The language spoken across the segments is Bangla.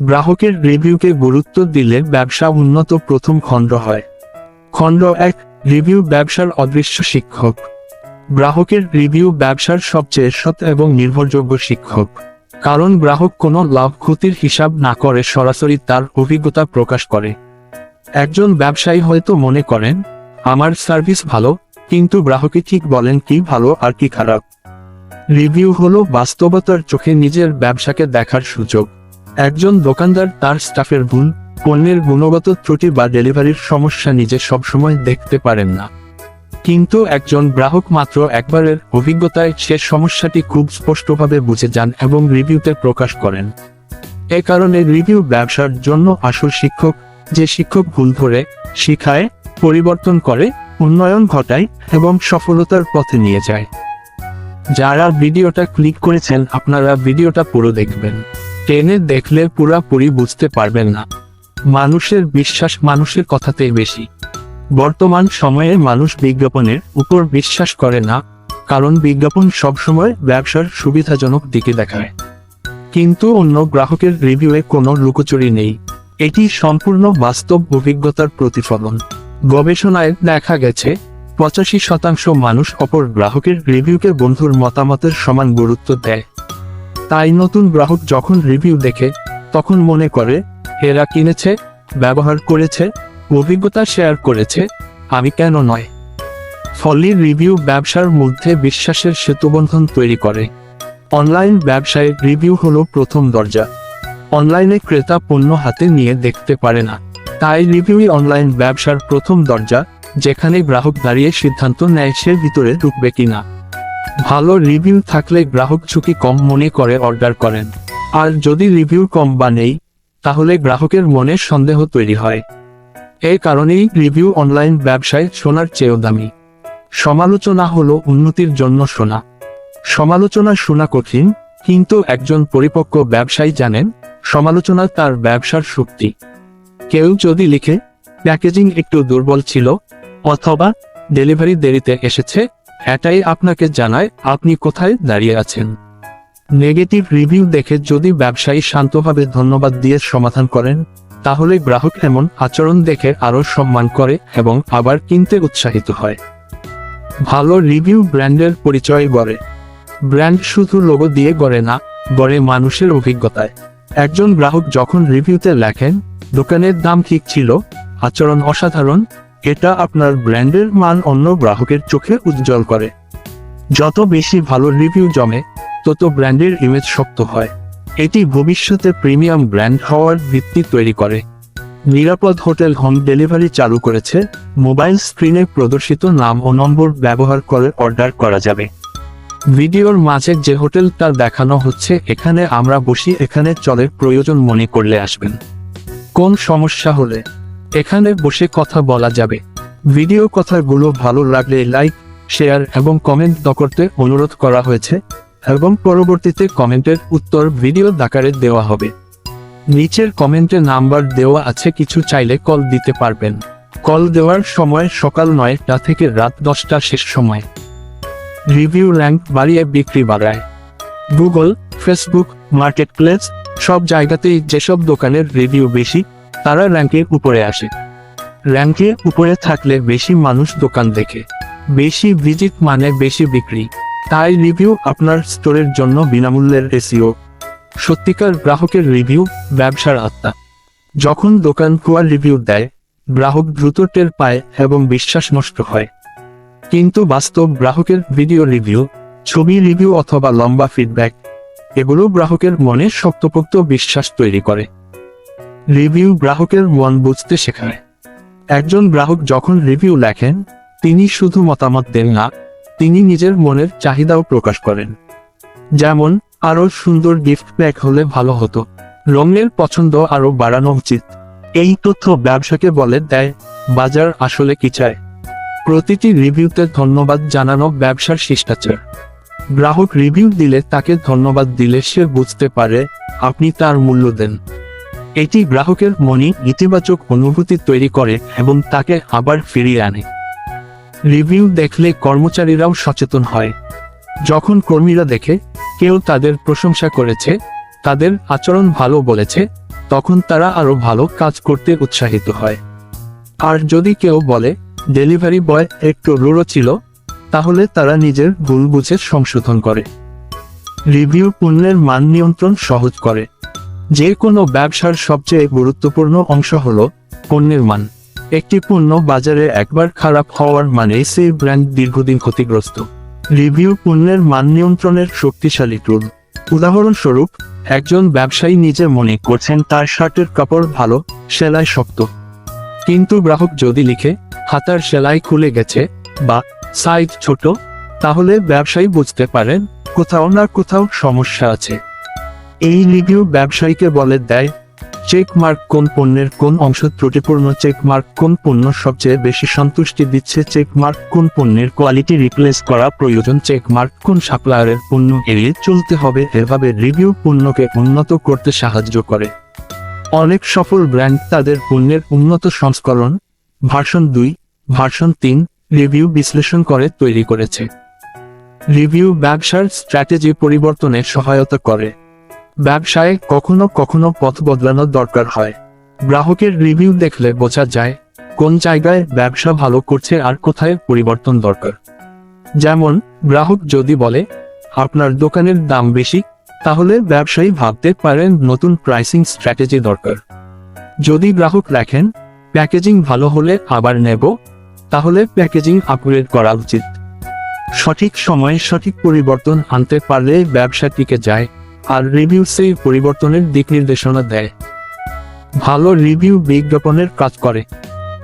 গ্রাহকের রিভিউকে গুরুত্ব দিলে ব্যবসা উন্নত প্রথম খণ্ড হয়। খণ্ড এক, রিভিউ ব্যবসার অদৃশ্য শিক্ষক। গ্রাহকের রিভিউ ব্যবসার সবচেয়ে সৎ এবং নির্ভরযোগ্য শিক্ষক। কারণ গ্রাহক কোনো লাভ ক্ষতির হিসাব না করে, সরাসরি তার অভিজ্ঞতা প্রকাশ করে। একজন ব্যবসায়ী হয়তো মনে করেন, আমার সার্ভিস ভালো, কিন্তু গ্রাহকে ঠিক বলেন কি ভালো আর কি খারাপ। রিভিউ হলো বাস্তবতার চোখে নিজের ব্যবসাকে দেখার সুযোগ। একজন দোকানদার তার স্টাফের ভুল, পণ্যের গুণগত ত্রুটি বা ডেলিভারির সমস্যা নিজে সবসময় দেখতে পারেন না। কিন্তু একজন গ্রাহক মাত্র একবারের অভিজ্ঞতায় সে সমস্যাটি খুব স্পষ্টভাবে বুঝে যান এবং রিভিউতে প্রকাশ করেন। এ কারণে রিভিউ ব্যবসার জন্য আসল শিক্ষক, যে শিক্ষক ভুল ধরে, শিখায়, পরিবর্তন করে, উন্নয়ন ঘটায় এবং সফলতার পথে নিয়ে যায়। যারা ভিডিওটা ক্লিক করেছেন, আপনারা ভিডিওটা পুরো দেখবেন। টেনে দেখলে পুরাপুরি বুঝতে পারবেন না। মানুষের বিশ্বাস মানুষের কথাতেই বেশি। বর্তমান সময়ে মানুষ বিজ্ঞাপনের উপর বিশ্বাস করে না, কারণ বিজ্ঞাপন সবসময় ব্যবসার সুবিধাজনক দিকে দেখায়। কিন্তু অন্য গ্রাহকের রিভিউয়ে কোনো লুকোচুরি নেই। এটি সম্পূর্ণ বাস্তব অভিজ্ঞতার প্রতিফলন। গবেষণায় দেখা গেছে, পঁচাশি শতাংশ মানুষ অপর গ্রাহকের রিভিউকে বন্ধুর মতামতের সমান গুরুত্ব দেয়। তাই নতুন গ্রাহক যখন রিভিউ দেখে, তখন মনে করে এরা কিনেছে, ব্যবহার করেছে, অভিজ্ঞতা শেয়ার করেছে, আমি কেন নয়? ফলে রিভিউ ব্যবসার মধ্যে বিশ্বাসের সেতুবন্ধন তৈরি করে। অনলাইন ব্যবসায় রিভিউ হলো প্রথম দরজা। অনলাইনে ক্রেতা পণ্য হাতে নিয়ে দেখতে পারে না। তাই রিভিউই অনলাইন ব্যবসার প্রথম দরজা, যেখানে গ্রাহক দাঁড়িয়ে সিদ্ধান্ত নেয় সে ভিতরে ঢুকবে কিনা। ভালো রিভিউ থাকলে গ্রাহক ঝুঁকি কম মনে করে অর্ডার করেন। আর যদি রিভিউ কম বা নেই, তাহলে গ্রাহকের মনে সন্দেহ তৈরি হয়। এই কারণেই রিভিউ অনলাইন ব্যবসায় সোনার চেয়েও দামি। সমালোচনা হলো উন্নতির জন্য শোনা সমালোচনা শোনা কঠিন, কিন্তু একজন পরিপক্ক ব্যবসায়ী জানেন, সমালোচনা তার ব্যবসার শক্তি। কেউ যদি লিখে, প্যাকেজিং একটু দুর্বল ছিল, অথবা ডেলিভারি দেরিতে এসেছে এটাই আপনাকে জানায়, আপনি কোথায় দাঁড়িয়ে আছেন। নেগেটিভ রিভিউ দেখে যদি ব্যবসায়ী শান্তভাবে ধন্যবাদ দিয়ে সমাধান করেন, তাহলে গ্রাহক এমন আচরণ দেখে আরও সম্মান করে এবং আবার কিনতে উৎসাহিত হয়। ভালো রিভিউ ব্র্যান্ডের পরিচয় গড়ে। ব্র্যান্ড শুধু লোগো দিয়ে গড়ে না, গড়ে মানুষের অভিজ্ঞতায়। একজন গ্রাহক যখন রিভিউতে লেখেন, দোকানের দাম ঠিক ছিল, আচরণ অসাধারণ এটা আপনার ব্র্যান্ডের মান অন্য গ্রাহকের চোখে উজ্জ্বল করে। যত বেশি ভালো রিভিউ জমে, তত ব্র্যান্ডের ইমেজ শক্ত হয়। এটি ভবিষ্যতে প্রিমিয়াম ব্র্যান্ড হওয়ার ভিত্তি তৈরি করে। নিরাপদ হোটেল হোম ডেলিভারি চালু করেছে, মোবাইল স্ক্রিনে প্রদর্শিত নাম ও নম্বর ব্যবহার করে অর্ডার করা যাবে। ভিডিওর মাঝে যে হোটেলটা দেখানো হচ্ছে, এখানে আমরা বসি, এখানে চলে প্রয়োজন মনে করলে আসবেন। কোন সমস্যা হলে এখানে বসে কথা বলা যাবে। ভিডিও কথাগুলো ভালো লাগলে লাইক, শেয়ার এবং কমেন্ট দ করতে অনুরোধ করা হয়েছে এবং পরবর্তীতে কমেন্টের উত্তর ভিডিও দাকারে দেওয়া হবে। নিচের কমেন্টে নাম্বার দেওয়া আছে, কিছু চাইলে কল দিতে পারবেন। কল দেওয়ার সময় সকাল নয়টা থেকে রাত দশটা শেষ সময়। রিভিউ র্যাঙ্ক বাড়িয়ে বিক্রি বাড়ায়। গুগল, ফেসবুক মার্কেট প্লেস সব জায়গাতেই যেসব দোকানের রিভিউ বেশি তারা র্যাঙ্কের উপরে আসে। র্যাঙ্কে উপরে থাকলে বেশি মানুষ দোকান দেখে, বেশি ভিজিট মানে বেশি বিক্রি। তাই রিভিউ আপনার স্টোরের জন্য বিনামূল্যের এসিও সত্যিকার গ্রাহকের রিভিউ, ব্যবসার আত্মা। যখন দোকান কুয়ার রিভিউ দেয়, গ্রাহক দ্রুত টের পায় এবং বিশ্বাস নষ্ট হয়। কিন্তু বাস্তব গ্রাহকের ভিডিও রিভিউ, ছবি রিভিউ অথবা লম্বা ফিডব্যাক, এগুলো গ্রাহকের মনে শক্তপোক্ত বিশ্বাস তৈরি করে। রিভিউ গ্রাহকের মন বুঝতে শেখায়। একজন গ্রাহক যখন রিভিউ লেখেন, তিনি শুধু মতামত দেন না, তিনি নিজের মনের চাহিদাও প্রকাশ করেন। যেমন আরও সুন্দর গিফট প্যাক হলে ভালো হতো, রঙের পছন্দ আরও বাড়ানো উচিত। এই তথ্য ব্যবসাকে বলে দেয়, বাজার আসলে কি চায়? প্রতিটি রিভিউতে ধন্যবাদ জানানো ব্যবসার শিষ্টাচার। গ্রাহক রিভিউ দিলে তাকে ধন্যবাদ দিলে সে বুঝতে পারে, আপনি তার মূল্য দেন। এটি গ্রাহকের মনে ইতিবাচক অনুভূতি তৈরি করে এবং তাকে আবার ফিরিয়ে আনে। রিভিউ দেখলে কর্মচারীরাও সচেতন হয়। যখন কর্মীরা দেখে কেউ তাদের প্রশংসা করেছে, তাদের আচরণ ভালো বলেছে, তখন তারা আরও ভালো কাজ করতে উৎসাহিত হয়। আর যদি কেউ বলে, ডেলিভারি বয় একটু রুড়ো ছিল তাহলে তারা নিজের ভুল বুঝে সংশোধন করে। রিভিউ পণ্যের মান নিয়ন্ত্রণ সহজ করে। যে কোনো ব্যবসার সবচেয়ে গুরুত্বপূর্ণ অংশ হল পণ্যের মান। একটি পণ্য বাজারে একবার খারাপ হওয়ার মানে সেই ব্র্যান্ড দীর্ঘদিন ক্ষতিগ্রস্ত। রিভিউ পণ্যের মান নিয়ন্ত্রণের শক্তিশালী টুল। উদাহরণস্বরূপ, একজন ব্যবসায়ী নিজে মনে করছেন তার শার্টের কাপড় ভালো, সেলাই শক্ত। কিন্তু গ্রাহক যদি লিখে, হাতার সেলাই খুলে গেছে বা সাইজ ছোট তাহলে ব্যবসায়ী বুঝতে পারেন কোথাও না কোথাও সমস্যা আছে। এই রিভিউ ব্যবসায়ীকে বলে দেয় চেক মার্ক কোন পণ্যের কোন অংশ ত্রুটিপূর্ণ চেক মার্ক কোন পণ্য সবচেয়ে বেশি সন্তুষ্টি দিচ্ছে চেক মার্ক কোন পণ্যের কোয়ালিটি রিপ্লেস করা প্রয়োজন চেক মার্ক কোন সাপ্লায়ারের পণ্য এড়িয়ে চলতে হবে, এভাবে রিভিউ পণ্যকে উন্নত করতে সাহায্য করে। অনেক সফল ব্র্যান্ড তাদের পণ্যের উন্নত সংস্করণ ভার্সন দুই ভার্সন তিন রিভিউ বিশ্লেষণ করে তৈরি করেছে। রিভিউ ব্যবসার স্ট্র্যাটেজি পরিবর্তনে সহায়তা করে। ব্যবসায় কখনো কখনো পথ বদলানোর দরকার হয়। গ্রাহকের রিভিউ দেখলে বোঝা যায়, কোন জায়গায় ব্যবসা ভালো করছে আর কোথায় পরিবর্তন দরকার। যেমন, গ্রাহক যদি বলে, আপনার দোকানের দাম বেশি তাহলে ব্যবসায়ী ভাবতে পারেন নতুন প্রাইসিং স্ট্র্যাটেজি দরকার। যদি গ্রাহক রাখেন প্যাকেজিং ভালো হলে আবার নেব তাহলে প্যাকেজিং আপগ্রেড করা উচিত। সঠিক সময়ে সঠিক পরিবর্তন আনতে পারলে ব্যবসা টিকে যায়। আর রিভিউ সেই পরিবর্তনের দিক নির্দেশনা দেয়। ভালো রিভিউ বিজ্ঞাপনের কাজ করে।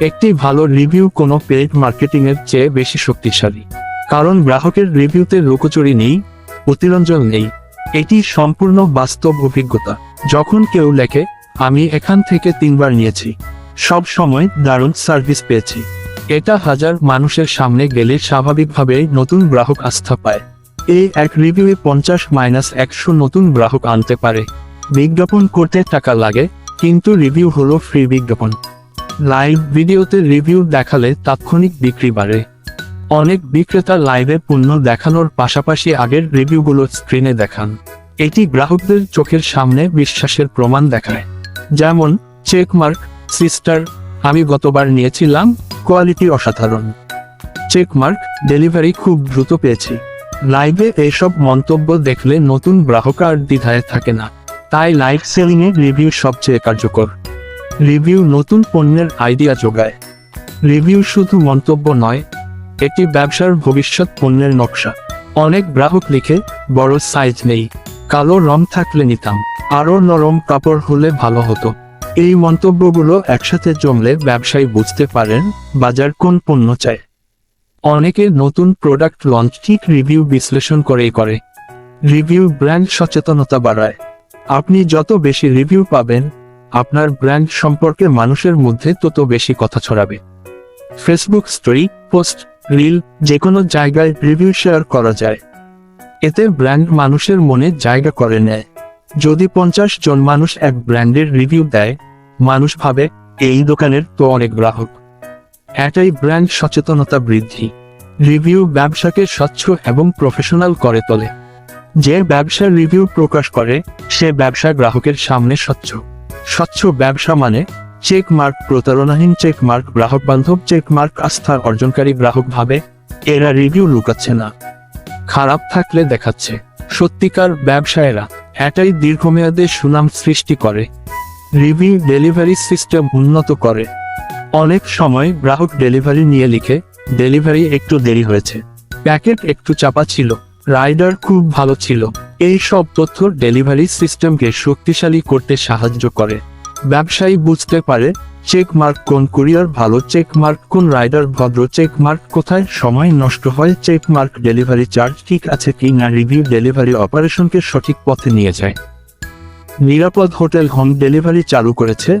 একটি ভালো রিভিউ কোনো পেইড মার্কেটিং এর চেয়ে বেশি শক্তিশালী। কারণ গ্রাহকের রিভিউতে লুকোচুরি নেই, অতিরঞ্জন নেই। এটি সম্পূর্ণ বাস্তব অভিজ্ঞতা। যখন কেউ লেখে, আমি এখান থেকে তিনবার নিয়েছি। সব সময় দারুণ সার্ভিস পেয়েছি। এটা হাজার মানুষের সামনে গেলে স্বাভাবিকভাবেই নতুন গ্রাহক আস্থা পায়। এই এক রিভিউয়ে পঞ্চাশ মাইনাস একশো নতুন গ্রাহক আনতে পারে। বিজ্ঞাপন করতে টাকা লাগে, কিন্তু রিভিউ হলো ফ্রি বিজ্ঞাপন। লাইভ ভিডিওতে রিভিউ দেখালে তাৎক্ষণিক বিক্রি বাড়ে। অনেক বিক্রেতা লাইভে পণ্য দেখানোর পাশাপাশি আগের রিভিউগুলো স্ক্রিনে দেখান। এটি গ্রাহকদের চোখের সামনে বিশ্বাসের প্রমাণ দেখায়। যেমন চেকমার্ক সিস্টার আমি গতবার নিয়েছিলাম কোয়ালিটি অসাধারণ। চেকমার্ক ডেলিভারি খুব দ্রুত পেয়েছি। লাইভে এইসব মন্তব্য দেখলে নতুন গ্রাহক আর দ্বিধায় থাকে না। তাই লাইভ সেলিং এ রিভিউ সবচেয়ে কার্যকর। রিভিউ নতুন পণ্যের আইডিয়া যোগায়। রিভিউ শুধু মন্তব্য নয়, এটি ব্যবসার ভবিষ্যৎ পণ্যের নকশা। অনেক গ্রাহক লিখে, বড় সাইজ নেই, কালো রং থাকলে নিতাম, আরও নরম কাপড় হলে ভালো হতো। এই মন্তব্যগুলো একসাথে জমলে ব্যবসায়ী বুঝতে পারেন বাজার কোন পণ্য চায়। অনেকে নতুন প্রোডাক্ট লঞ্চ ঠিক রিভিউ বিশ্লেষণ করেই করে। রিভিউ ব্র্যান্ড সচেতনতা বাড়ায়। আপনি যত বেশি রিভিউ পাবেন, আপনার ব্র্যান্ড সম্পর্কে মানুষের মধ্যে তত বেশি কথা ছড়াবে। ফেসবুক স্টোরি পোস্ট রিল যে কোনো জায়গায় রিভিউ শেয়ার করা যায়। এতে ব্র্যান্ড মানুষের মনে জায়গা করে নেয়। যদি পঞ্চাশ জন মানুষ এক ব্র্যান্ডের রিভিউ দেয়, মানুষ ভাবে, এই দোকানের তো অনেক গ্রাহক। এটাই ব্র্যান্ড সচেতনতা বৃদ্ধি রিভিউ ব্যবসাকে স্বচ্ছ এবং প্রফেশনাল করে তোলে। যে ব্যবসার রিভিউ প্রকাশ করে, সে ব্যবসা গ্রাহকের সামনে স্বচ্ছ। স্বচ্ছ ব্যবসা মানে চেক মার্ক প্রতারণাহীন চেক মার্ক গ্রাহক বান্ধব চেক মার্ক আস্থা অর্জনকারী গ্রাহক ভাবে এরা রিভিউ লুকাচ্ছে না। খারাপ থাকলে দেখাচ্ছে, সত্যিকার ব্যবসায়েরা এটাই দীর্ঘমেয়াদে সুনাম সৃষ্টি করে। রিভিউ ডেলিভারি সিস্টেম উন্নত করে। অনেক সময় গ্রাহক ডেলিভারি নিয়ে লিখে, ডেলিভারি একটু দেরি হয়েছে। প্যাকেট একটু চাপা ছিল, রাইডার খুব ভালো ছিল। এই সব তথ্য ডেলিভারি সিস্টেমকে শক্তিশালী করতে সাহায্য করে। ব্যবসায়ী বুঝতে পারে চেক মার্ক কোন কুরিয়ার ভালো চেক মার্ক কোন রাইডার ভদ্র চেক মার্ক কোথায় সময় নষ্ট হয় চেক মার্ক ডেলিভারি চার্জ ঠিক আছে কি না রিভিউ ডেলিভারি অপারেশনকে সঠিক পথে নিয়ে যায়। নিরাপদ হোটেল হোম ডেলিভারি চালু করেছে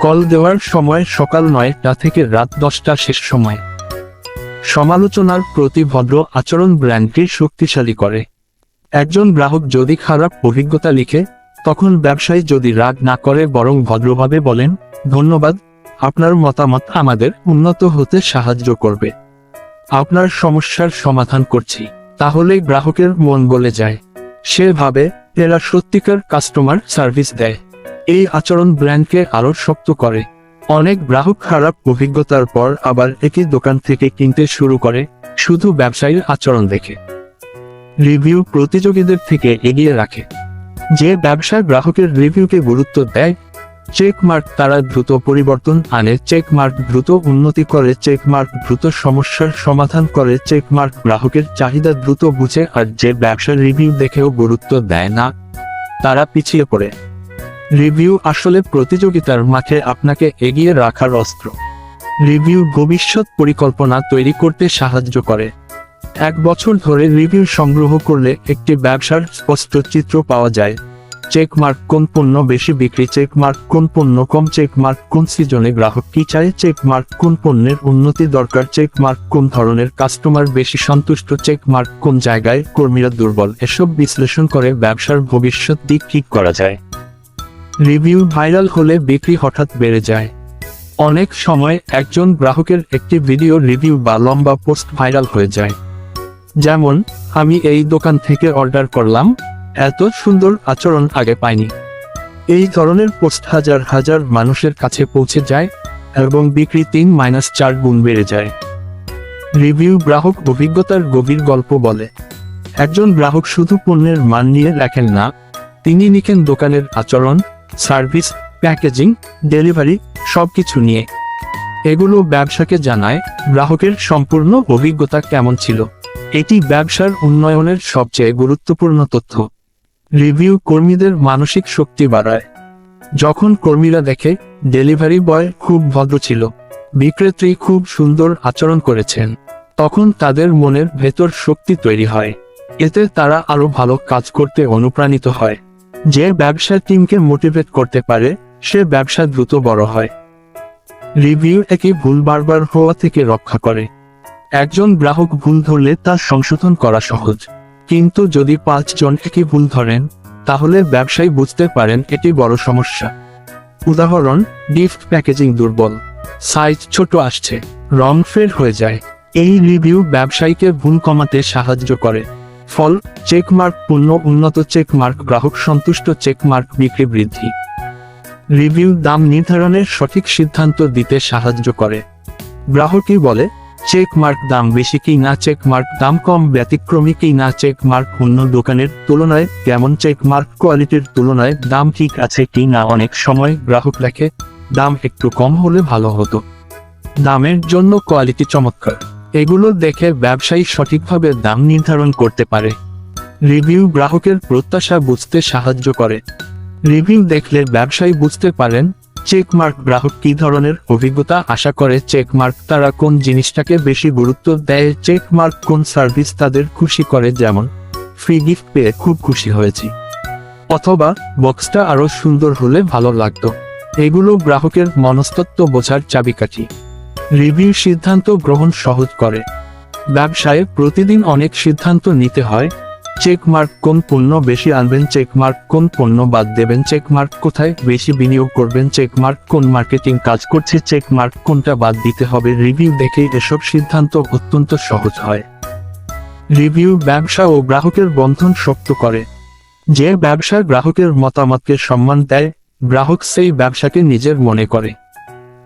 কল দেওয়ার সময় সকাল নয়টা থেকে রাত দশটা শেষ সময়। সমালোচনার প্রতি ভদ্র আচরণ ব্র্যান্ডকে শক্তিশালী করে। একজন গ্রাহক যদি খারাপ অভিজ্ঞতা লিখে, তখন ব্যবসায়ী যদি রাগ না করে বরং ভদ্রভাবে বলেন, ধন্যবাদ, আপনার মতামত আমাদের উন্নত হতে সাহায্য করবে। আপনার সমস্যার সমাধান করছি। তাহলে গ্রাহকের মন বলে যায়। সে ভাবে, এরা সত্যিকার কাস্টমার সার্ভিস দেয়। এই আচরণ ব্র্যান্ডকে আরও শক্ত করে। অনেক গ্রাহক খারাপ অভিজ্ঞতার পর আবার একই দোকান থেকে কিনতে শুরু করে, শুধু ব্যবসায়ীর আচরণ দেখে। রিভিউ প্রতিযোগীদের থেকে এগিয়ে রাখে। যে ব্যবসা গ্রাহকের রিভিউকে গুরুত্ব দেয় চেকমার্ক তারা দ্রুত পরিবর্তন আনে চেকমার্ক দ্রুত উন্নতি করে চেকমার্ক দ্রুত সমস্যার সমাধান করে চেকমার্ক গ্রাহকের চাহিদা দ্রুত বুঝে আর যে ব্যবসার রিভিউ দেখেও গুরুত্ব দেয় না, তারা পিছিয়ে পড়ে। রিভিউ আসলে প্রতিযোগিতার মাঠে আপনাকে এগিয়ে রাখার অস্ত্র। রিভিউ ভবিষ্যৎ পরিকল্পনা তৈরি করতে সাহায্য করে। এক বছর ধরে রিভিউ সংগ্রহ করলে একটি ব্যবসার স্পষ্ট চিত্র পাওয়া যায়। চেকমার্ক কোন পণ্য বেশি বিক্রি, চেকমার্ক কোন পণ্য কম, চেকমার্ক কোন সিজনে গ্রাহক কি চায়, চেকমার্ক কোন পণ্যের উন্নতি দরকার, চেকমার্ক কোন ধরনের কাস্টমার বেশি সন্তুষ্ট, চেকমার্ক কোন জায়গায় কর্মীরা দুর্বল, এসব বিশ্লেষণ করে ব্যবসার ভবিষ্যৎ দিক ঠিক করা যায়। রিভিউ ভাইরাল হলে বিক্রি হঠাৎ বেড়ে যায়। অনেক সময় একজন গ্রাহকের একটি ভিডিও রিভিউ বা লম্বা পোস্ট ভাইরাল হয়ে যায়। যেমন, আমি এই দোকান থেকে অর্ডার করলাম, এত সুন্দর আচরণ আগে পাইনি। এই ধরনের পোস্ট হাজার হাজার মানুষের কাছে পৌঁছে যায় এবং বিক্রি তিন মাইনাস চার গুণ বেড়ে যায়। রিভিউ গ্রাহক অভিজ্ঞতার গভীর গল্প বলে, একজন গ্রাহক শুধু পণ্যের মান নিয়ে লেখেন না, তিনি লিখেন দোকানের আচরণ সার্ভিস, প্যাকেজিং, ডেলিভারি, সবকিছু নিয়ে। এগুলো ব্যবসাকে জানায় গ্রাহকের সম্পূর্ণ অভিজ্ঞতা কেমন ছিল। এটি ব্যবসার উন্নয়নের সবচেয়ে গুরুত্বপূর্ণ তথ্য। রিভিউ কর্মীদের মানসিক শক্তি বাড়ায়। যখন কর্মীরা দেখে ডেলিভারি বয় খুব ভদ্র ছিল, বিক্রেত্রী খুব সুন্দর আচরণ করেছেন, তখন তাদের মনের ভেতর শক্তি তৈরি হয়। এতে তারা আরও ভালো কাজ করতে অনুপ্রাণিত হয়। যে ব্যবসা টিমকে মোটিভেট করতে পারে, সে ব্যবসা দ্রুত বড় হয়। রিভিউ একই ভুল বারবার হওয়া থেকে রক্ষা করে। একজন গ্রাহক ভুল ধরলে তা সংশোধন করা সহজ। কিন্তু যদি পাঁচজন একই ভুল ধরেন, তাহলে ব্যবসায়ী বুঝতে পারেন এটি বড় সমস্যা। উদাহরণ গিফট প্যাকেজিং দুর্বল। সাইজ ছোট আসছে, রং ফের হয়ে যায়। এই রিভিউ ব্যবসায়ীকে ভুল কমাতে সাহায্য করে। ফল চেকমার্ক পূর্ণ, উন্নত চেকমার্ক গ্রাহক সন্তুষ্ট চেকমার্ক বিক্রি বৃদ্ধি। রিভিউ দাম নির্ধারণের সঠিক সিদ্ধান্ত দিতে সাহায্য করে। গ্রাহকই বলে চেক মার্ক দাম বেশি কি না চেক মার্ক দাম কম, ব্যতিক্রমী কি না চেক মার্ক অন্য দোকানের তুলনায় কেমন চেক মার্ক কোয়ালিটির তুলনায় দাম ঠিক আছে কি না, অনেক সময় গ্রাহক লেখে দাম একটু কম হলে ভালো হতো। দামের জন্য কোয়ালিটি চমৎকার। এগুলো দেখে ব্যবসায়ী সঠিকভাবে দাম নির্ধারণ করতে পারে। রিভিউ গ্রাহকের প্রত্যাশা বুঝতে সাহায্য করে। রিভিউ দেখলে ব্যবসায়ী বুঝতে পারেন চেকমার্ক গ্রাহক কি ধরনের অভিজ্ঞতা আশা করে চেকমার্ক তারা কোন জিনিসটাকে বেশি গুরুত্ব দেয় চেকমার্ক কোন সার্ভিস তাদের খুশি করে যেমন ফ্রি গিফট পেয়ে খুব খুশি হয়েছি। অথবা বক্সটা আরও সুন্দর হলে ভালো লাগতো। এগুলো গ্রাহকের মনস্তত্ব বোঝার চাবিকাঠি। রিভিউ সিদ্ধান্ত গ্রহণ সহজ করে। ব্যবসায় প্রতিদিন অনেক সিদ্ধান্ত নিতে হয়। চেকমার্ক কোন পণ্য বেশি আনবেন চেকমার্ক কোন পণ্য বাদ দেবেন চেকমার্ক কোথায় বেশি বিনিয়োগ করবেন চেকমার্ক কোন মার্কেটিং কাজ করছে চেকমার্ক কোনটা বাদ দিতে হবে। রিভিউ দেখে এসব সিদ্ধান্ত অত্যন্ত সহজ হয়। রিভিউ ব্যবসা ও গ্রাহকের বন্ধন শক্ত করে। যে ব্যবসা গ্রাহকের মতামতকে সম্মান দেয়, গ্রাহক সেই ব্যবসাকে নিজের মনে করে।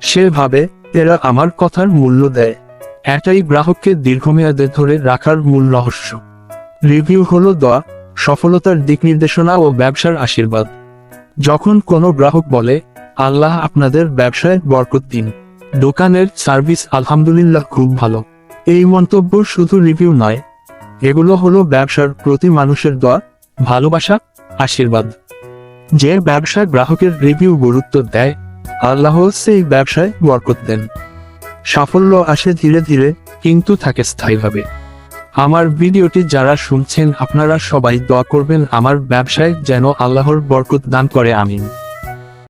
সে ভাবে এরা আমার কথার মূল্য দেয়। এটাই গ্রাহককে দীর্ঘমেয়াদে ধরে রাখার মূল রহস্য। রিভিউ হলো দোয়া, সফলতার দিক নির্দেশনা ও ব্যবসার আশীর্বাদ। যখন কোনো গ্রাহক বলে, আল্লাহ আপনাদের ব্যবসায় বরকত দিন। দোকানের সার্ভিস আলহামদুলিল্লাহ খুব ভালো। এই মন্তব্য শুধু রিভিউ নয়, এগুলো হলো ব্যবসার প্রতি মানুষের দোয়া, ভালোবাসা, আশীর্বাদ। যে ব্যবসা গ্রাহকের রিভিউ গুরুত্ব দেয় আল্লাহ সেই ব্যবসায় বরকত দেন। সাফল্য আসে ধীরে ধীরে, কিন্তু থাকে স্থায়ীভাবে। আমার ভিডিওটি যারা শুনছেন, আপনারা সবাই দোয়া করবেন, আমার ব্যবসায় যেন আল্লাহর বরকত দান করে, আমিন।